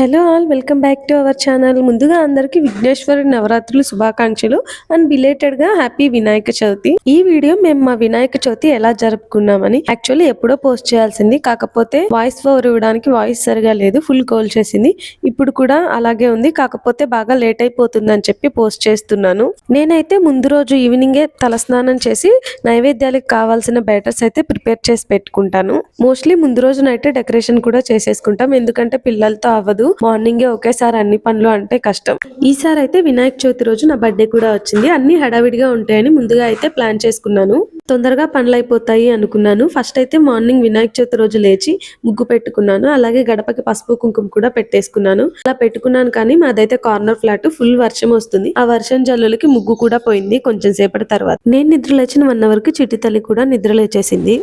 Hello all welcome back to our channel. ముందుగా అందరికి విఘ్నేశ్వరి నవరాత్రులు శుభాకాంక్షలు అండ్ బిలేటెడ్గా హ్యాపీ వినాయక చవితి. ఈ వీడియో మేము మా వినాయక చవితి ఎలా జరుపుకున్నామని యాక్చువల్లీ ఎప్పుడో పోస్ట్ చేయాల్సింది. కాకపోతే వాయిస్ ఓవర్ ఇవ్వడానికి వాయిస్ సరిగా లేదు ఫుల్ కాల్ చేసింది ఇప్పుడు కూడా అలాగే ఉంది. కాకపోతే బాగా లేట్ అయిపోతుందని చెప్పి పోస్ట్ చేస్తున్నాను. నేనైతే ముందు రోజు ఈవినింగే తలస్నానం చేసి నైవేద్యాలకు కావాల్సిన బ్యాటర్స్ అయితే ప్రిపేర్ చేసి పెట్టుకుంటాను. మోస్ట్లీ ముందు రోజునైతే డెకరేషన్ కూడా చేసేసుకుంటాం. ఎందుకంటే పిల్లలతో అవ్వదు. మార్నింగే ఒకేసారి అన్ని పనులు అంటే కష్టం. ఈసారి అయితే వినాయక చవితి రోజు నా బర్త్డే కూడా వచ్చింది. అన్ని హడావిడిగా ఉంటాయని ముందుగా అయితే ప్లాన్ చేసుకున్నాను. తొందరగా పనులు అయిపోతాయి అనుకున్నాను. ఫస్ట్ అయితే మార్నింగ్ వినాయక చవితి రోజు లేచి ముగ్గు పెట్టుకున్నాను. అలాగే గడపకి పసుపు కుంకుమ కూడా పెట్టేసుకున్నాను. అలా పెట్టుకున్నాను కానీ మాదైతే కార్నర్ ఫ్లాట్ ఫుల్ వర్షం వస్తుంది. ఆ వర్షం జల్లులకి ముగ్గు కూడా పోయింది కొంచెం సేపటి తర్వాత. నేను నిద్ర లేచిన వన్ అవర్కి చిట్టి తల్లి కూడా నిద్ర లేచేసింది.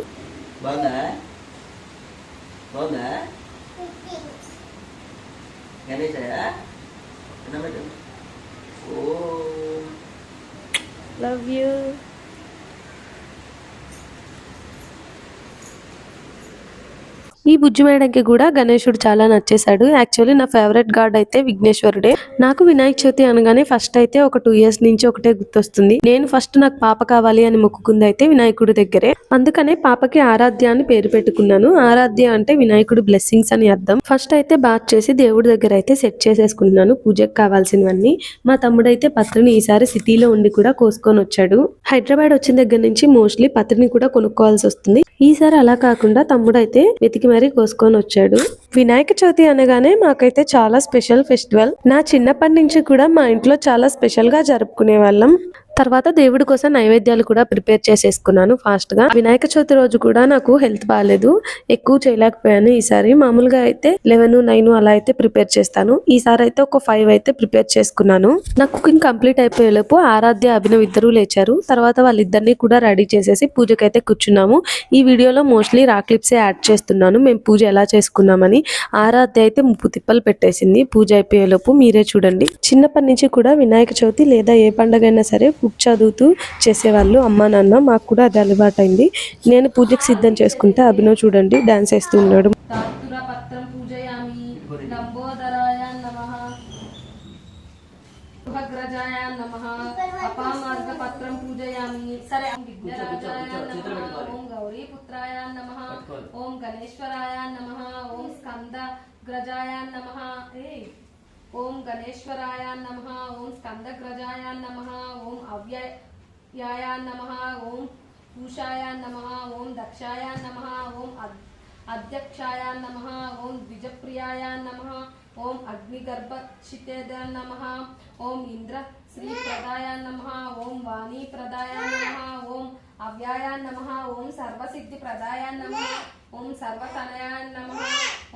బాగుందా బాగుందా గణేశయ్య పెట్టు ఓ లవ్ యూ ఈ బుజ్జి మేడంకి కూడా గణేశుడు చాలా నచ్చేశాడు. యాక్చువల్లీ నా ఫేవరెట్ గాడ్ అయితే విఘ్నేశ్వరుడే. నాకు వినాయక చవితి అనగానే ఫస్ట్ అయితే ఒక టూ ఇయర్స్ నుంచి ఒకటే గుర్తొస్తుంది. నేను ఫస్ట్ నాకు పాప కావాలి అని మొక్కుకుంది అయితే వినాయకుడి దగ్గరే. అందుకనే పాపకి ఆరాధ్య అని పేరు పెట్టుకున్నాను. ఆరాధ్య అంటే వినాయకుడు బ్లెస్సింగ్స్ అని అర్థం. ఫస్ట్ అయితే బాత్ చేసి దేవుడి దగ్గర అయితే సెట్ చేసేసుకుంటున్నాను పూజకు కావాల్సినవన్నీ. మా తమ్ముడైతే పత్రిని ఈసారి సిటీలో ఉండి కూడా కోసుకొని వచ్చాడు. హైదరాబాద్ వచ్చిన దగ్గర నుంచి మోస్ట్లీ పత్రిని కూడా కొనుక్కోవాల్సి వస్తుంది. ఈసారి అలా కాకుండా తమ్ముడైతే వెతికి మరీ కోసుకొని వచ్చాడు. వినాయక చవితి అనగానే మాకైతే చాలా స్పెషల్ ఫెస్టివల్. నా చిన్నప్పటి నుంచి కూడా మా ఇంట్లో చాలా స్పెషల్గా జరుపుకునే వాళ్ళం తర్వాత దేవుడి కోసం నైవేద్యాలు కూడా ప్రిపేర్ చేసేసుకున్నాను ఫాస్ట్గా వినాయక చవితి రోజు కూడా నాకు హెల్త్ బాగాలేదు ఎక్కువ చేయలేకపోయాను ఈసారి. మామూలుగా అయితే లెవెన్ నైన్ అలా అయితే ప్రిపేర్ చేస్తాను. ఈసారి అయితే ఒక ఫైవ్ అయితే ప్రిపేర్ చేసుకున్నాను. నా కుకింగ్ కంప్లీట్ అయిపోయేలోపు ఆరాధ్య అభినవ్ ఇద్దరు లేచారు. తర్వాత వాళ్ళిద్దరిని కూడా రెడీ చేసేసి పూజకైతే కూర్చున్నాము. ఈ వీడియోలో మోస్ట్లీ రా క్లిప్సే యాడ్ చేస్తున్నాను. మేము పూజ ఎలా చేసుకున్నామని ఆరాధ్య అయితే ముప్పు తిప్పలు పెట్టేసింది. పూజ అయిపోయేలోపు మీరే చూడండి. చిన్నప్పటి నుంచి కూడా వినాయక చవితి లేదా ఏ పండగ అయినా సరే బుక్ చదువుతూ చేసేవాళ్ళు అమ్మా నాన్న మాకు కూడా అది అలవాటైంది. నేను పూజకి సిద్ధం చేసుకుంటే అభినవ్ చూడండి డాన్స్ వేస్తూ ఉన్నాడు. ఓం గౌరీపుత్రాయ నమః. ఓం గణేశ్వరాయ నమః. ఓం స్కందగ్రజాయ నమః. ఏ ఓం గణేశ్వరాయ నమః. ఓం స్కందగ్రజాయ నమః ఓం అవ్యయాయ నమః ఓం పూషాయ నమః ఓం దక్షాయ నమః ఓం అద్ అధ్యక్షాయ నమ ఓం ద్విజప్రియాయ నమ ఓం అగ్నిగర్భక్షితేద నమ ఓం ఇంద్ర శ్రీప్రదాయ నమ ఓం వాణీప్రదాయ నమ ఓం అవ్యాయ నమ ఓం సర్వసిద్ధి ప్రదాయ నమ ఓం సర్వతనయాయ నమ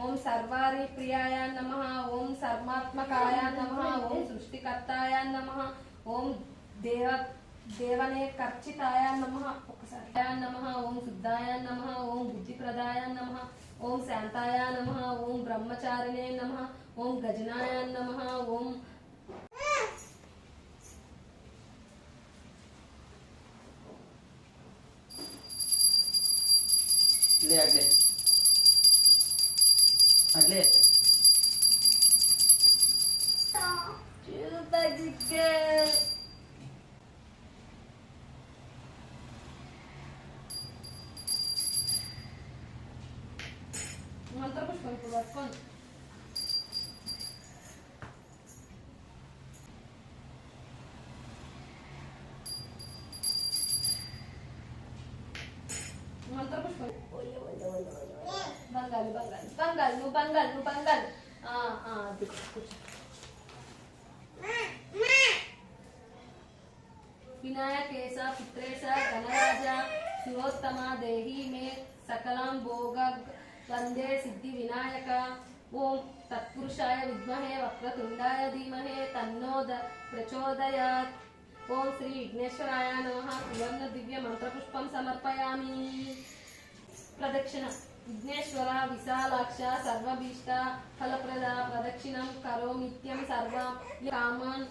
ఓం సర్వారి ప్రియాయ నమ ఓం సర్వాత్మకాయ నమ ఓం సృష్టికర్తాయ నమ ఓం దేవ దేవనే కర్చితాయ నమ ఒకసారి నమ ఓం శుద్ధాయ నమ ఓం బుద్ధిప్రదాయ నమ ఓం శాంతాయ నమ ఓం బ్రహ్మచారిణే నమ ఓం గజనాయ నమ ఓం లే అట్లే మంత్రపుష్పం ఇప్పుడు పట్టుకోండి మంత్రపుష్పం బంగాలు బంగాలు బంగాలు నువ్వు బంగాలు నువ్వు బంగాలు అది వినాయకేశ పుత్రేశ గణరాజ శివోత్తమ దేహి మే సకలం భోగ వందే సిద్ధి వినాయక. ఓం తత్పురుషాయ విద్మహే వక్రతుండాయ ధీమహే తన్నోద ప్రచోదయాత్. ఓం శ్రీ విఘ్నేశ్వరాయ నమ. సువర్ణ దివ్య మంత్రపుష్పం సమర్పయామి. ప్రదక్షిణ. విఘ్నేశ్వర విశాలాక్ష సర్వభీష్ట ఫలప్రద ప్రదక్షిణం కరోమిత్యం సర్వ కామాన్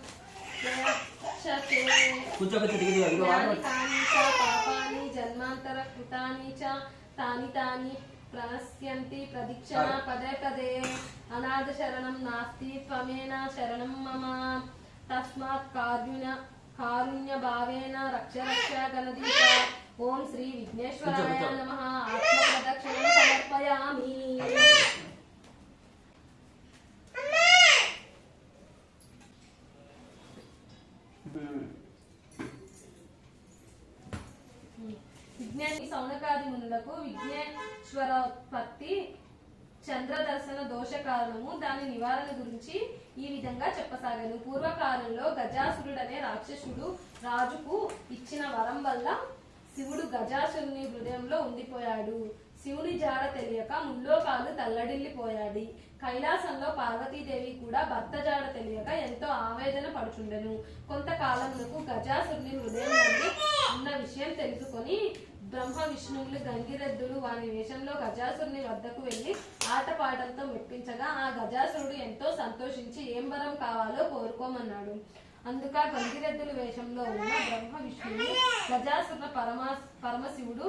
పాపాని జన్మాంతర కృతాని చ తాని తాని ప్రణశ్యంతి ప్రదక్షిణ పదే పదే అనాథ శరణం నాస్తి త్వమేన శరణం మమ తస్మాత్ కారుణ్య కారుణ్య భావేన రక్ష రక్ష గణదీప ఓం శ్రీ విఘ్నేశ్వరాయ నమ ఆత్మ ప్రదక్షిణం సమర్పయామి విజ్ఞాని సౌనకాది మునులకు విఘ్నేశ్వరోత్పత్తి చంద్రదర్శన దోష కారణము దాని నివారణ గురించి ఈ విధంగా చెప్పసాగాను. పూర్వకాలంలో గజాసురుడనే రాక్షసుడు రాజుకు ఇచ్చిన వరం వల్ల శివుడు గజాసురుని హృదయంలో ఉండిపోయాడు. శివుని జాడ తెలియక ముల్లోకాలు తల్లడిల్లిపోయాడు కైలాసంలో పార్వతీదేవి కూడా భర్త జాడ తెలియక ఎంతో ఆవేదన పడుచుండెను. కొంతకాలమునకు గజాసురుని హృదయం ఉన్న విషయం తెలుసుకొని బ్రహ్మ విష్ణువులు గంగిరెద్దులు వారి వేషంలో గజాసురుని వద్దకు వెళ్ళి ఆటపాటలతో మెప్పించగా ఆ గజాసురుడు ఎంతో సంతోషించి ఏం వరం కావాలో కోరుకోమన్నాడు. అందుక గంగిరెద్దుల వేషంలో ఉన్న బ్రహ్మ విష్ణువు గజాసుర పరమా పరమశివుడు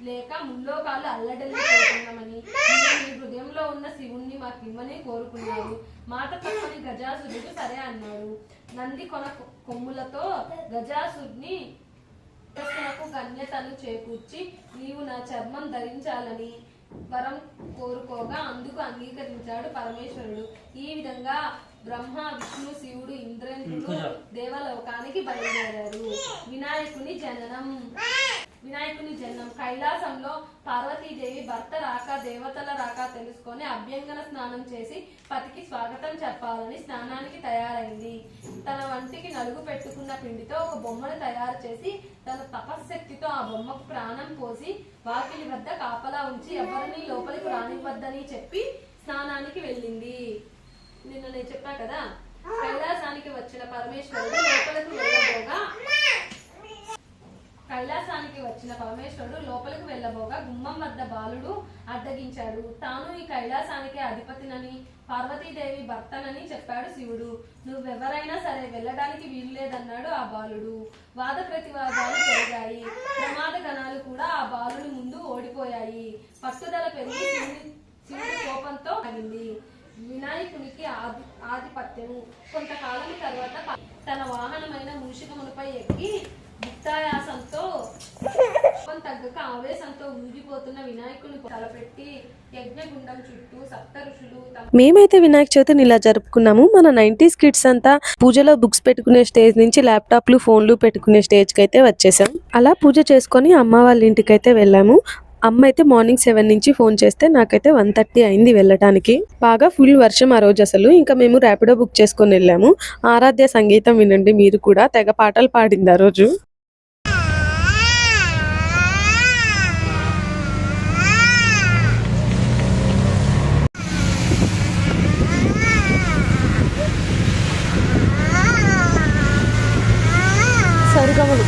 లేక ముల్లోకాలు అల్లడల్లిపోతున్నామని చేస్తున్నామని మీ హృదయంలో ఉన్న శివుణ్ణి మాకు ఇమ్మని కోరుకున్నాడు. మాట తప్పని గజాసురుడు సరే అన్నాడు. నంది కొన కొమ్ములతో గజాసురుని నాకు గణ్యతను చేకూర్చి నీవు నా చర్మం ధరించాలని వరం కోరుకోగా అందుకు అంగీకరించాడు పరమేశ్వరుడు. ఈ విధంగా బ్రహ్మ విష్ణు శివుడు ఇంద్రేంద్రుడు దేవలోకానికి బయలుదేరారు. వినాయకుని జననం. వినాయకుని జననం కైలాసంలో పార్వతీదేవి భర్త రాక దేవతల రాక తెలుసుకొని అభ్యంగన స్నానం చేసి పతికి స్వాగతం చెప్పాలని స్నానానికి తయారైంది. తన వంటికి నలుగు పెట్టుకున్న పిండితో ఒక బొమ్మను తయారు చేసి తన తపశ్శక్తితో ఆ బొమ్మకు ప్రాణం పోసి వాకిలి వద్ద కాపలా ఉంచి ఎవరిని లోపలికి రానివ్వద్దని చెప్పి స్నానానికి వెళ్ళింది. నిన్న నేను చెప్పా కదా? కైలాసానికి వచ్చిన పరమేశ్వరుడు లోపలికి వెళ్ళబోగా కైలాసానికి వచ్చిన పరమేశ్వరుడు లోపలికి వెళ్ళబోగా గుమ్మం వద్ద బాలుడు అడ్డగించాడు. తాను ఈ కైలాసానికి అధిపతినని పార్వతీదేవి భర్తనని చెప్పాడు శివుడు. నువ్వెవరైనా సరే వెళ్ళడానికి వీల్లేదన్నాడు ఆ బాలుడు. వాద ప్రతివాదాలు పెరిగాయి ప్రమాద గణాలు కూడా ఆ బాలుడు ముందు ఓడిపోయాయి. పట్టుదల పెరిగి శివుడి కోపంతో అయింది వినాయకునికి ఆది ఆధిపత్యము. కొంతకాలం తర్వాత తన వాహనమైన మూషికమునిపై ఎక్కి ముక్తాయాసంతో తగ్గక ఆవేశంతో ఊగిపోతున్న వినాయకుని తలపెట్టి యజ్ఞగుండం చుట్టూ సప్త ఋషులు మేమైతే వినాయక చవితిని ఇలా జరుపుకున్నాము. మన నైన్టీస్ కిడ్స్ అంతా పూజలో బుక్స్ పెట్టుకునే స్టేజ్ నుంచి ల్యాప్టాప్లు ఫోన్లు పెట్టుకునే స్టేజ్కి అయితే వచ్చేసాం. అలా పూజ చేసుకొని అమ్మ వాళ్ళ ఇంటికి అయితే వెళ్ళాము. అమ్మ అయితే మార్నింగ్ సెవెన్ నుంచి ఫోన్ చేస్తే నాకైతే వన్ థర్టీ అయింది వెళ్ళటానికి. బాగా ఫుల్ వర్షం ఆ రోజు అసలు. ఇంకా మేము ర్యాపిడో బుక్ చేసుకొని వెళ్ళాము. ఆరాధ్య సంగీతం వినండి మీరు కూడా. తెగ పాటలు పాడింది ఆ రోజు. సరిగమలు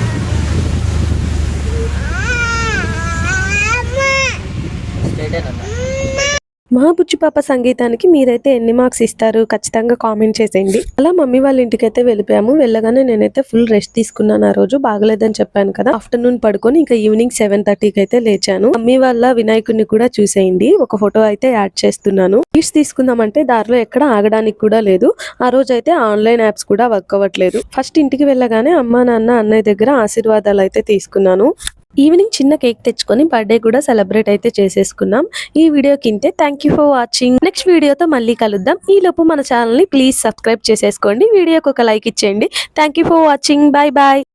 స్ట్రైట్ అయినా మా బుచ్చిపాప పాప సంగీతానికి మీరైతే ఎన్ని మార్క్స్ ఇస్తారు? ఖచ్చితంగా కామెంట్ చేసేయండి. అలా మమ్మీ వాళ్ళ ఇంటికి అయితే వెళ్ళిపోయాము. వెళ్ళగానే నేనైతే ఫుల్ రెస్ట్ తీసుకున్నాను ఆ రోజు. బాగలేదని చెప్పాను కదా. ఆఫ్టర్నూన్ పడుకొని ఇంకా ఈవినింగ్ సెవెన్ థర్టీకి అయితే లేచాను. మమ్మీ వాళ్ళ వినాయకుడిని కూడా చూసేయండి. ఒక ఫోటో అయితే యాడ్ చేస్తున్నాను. గిఫ్ట్స్ తీసుకుందామంటే దారిలో ఎక్కడ ఆగడానికి కూడా లేదు. ఆ రోజు అయితే ఆన్లైన్ యాప్స్ కూడా వర్క్ అవ్వట్లేదు. ఫస్ట్ ఇంటికి వెళ్ళగానే అమ్మా నాన్న అన్నయ్య దగ్గర ఆశీర్వాదాలు అయితే తీసుకున్నాను. ఈవినింగ్ చిన్న కేక్ తెచ్చుకొని బర్త్డే కూడా సెలబ్రేట్ అయితే చేసేసుకున్నాం. ఈ video కింతే thank you for watching next వీడియోతో మళ్ళీ కలుద్దాం. ఈ లోపు మన ఛానల్ని ప్లీజ్ సబ్స్క్రైబ్ చేసేసుకోండి. వీడియోకి ఒక లైక్ ఇచ్చేయండి. Thank you for watching bye bye